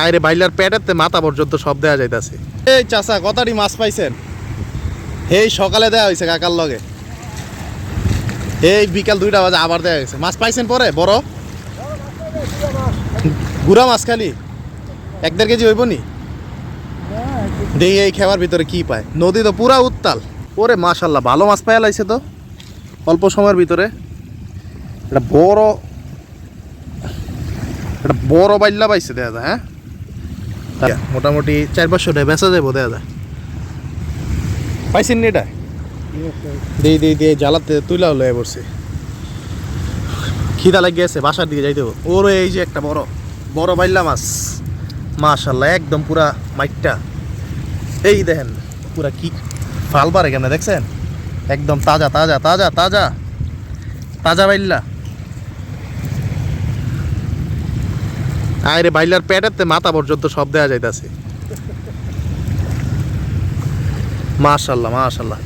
আরে বাইলার পেটেতে মাথা পর্যন্ত সব দেওয়া যাইতাছে। এই চাচা কতারি মাছ পাইছেন। এই সকালে দেওয়া হয়েছে কাকার লগে। এই বিকাল দুইটা বাজে আবার দেওয়া হয়েছে মাছ পাইছেন পরে? বড়? গুড়া মাছ খালি? এক দেড় কেজি হইব নি? দেখি এই খেবার ভিতরে কি পায়? নদী তো পুরা উত্তাল। ওরে মাশাল্লাহ, ভালো মাছ পায়া লাইছে তো। অল্প সময়ের ভিতরে। এটা বড় এটা বড় বাইল্লা পাইছে দেখা যায় হ্যাঁ? মোটামুটি চার পাঁচশো টাকা বেচা যাব দেখা যায়। পাইছেন নি এটা? দিই দিই দিয়ে জ্বালাতে তুইলা হলো পড়ছে। খিদা লাগিয়েছে বাসার দিকে যাইতে। ওর এই যে একটা বড় বড় বাইল্লা মাছ। মাশাল্লাহ একদম পুরা মাইটটা। এই দেখেন পুরা কি ফাল পারে কেমন দেখছেন? একদম তাজা তাজা তাজা তাজা। তাজা বাইল্লা। আরে বাইলার প্যাটাতে মাথা পর্যন্ত সব দেওয়া যাইতাছে। মাশাল্লাহ মাশাল্লাহ।